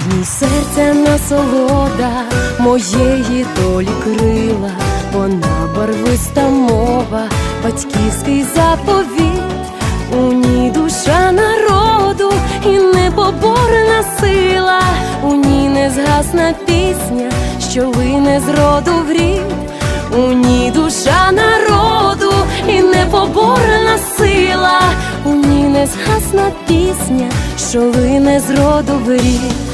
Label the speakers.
Speaker 1: В ній серця насолода моєї долі крила, вона барвиста мова, батьківський заповіт, у ній душа народу і непоборна сила, у ній не згасна пісня, що вине з роду в рід, у ній душа народу і непоборна сила, у ній не згасна пісня, що лине з роду в рід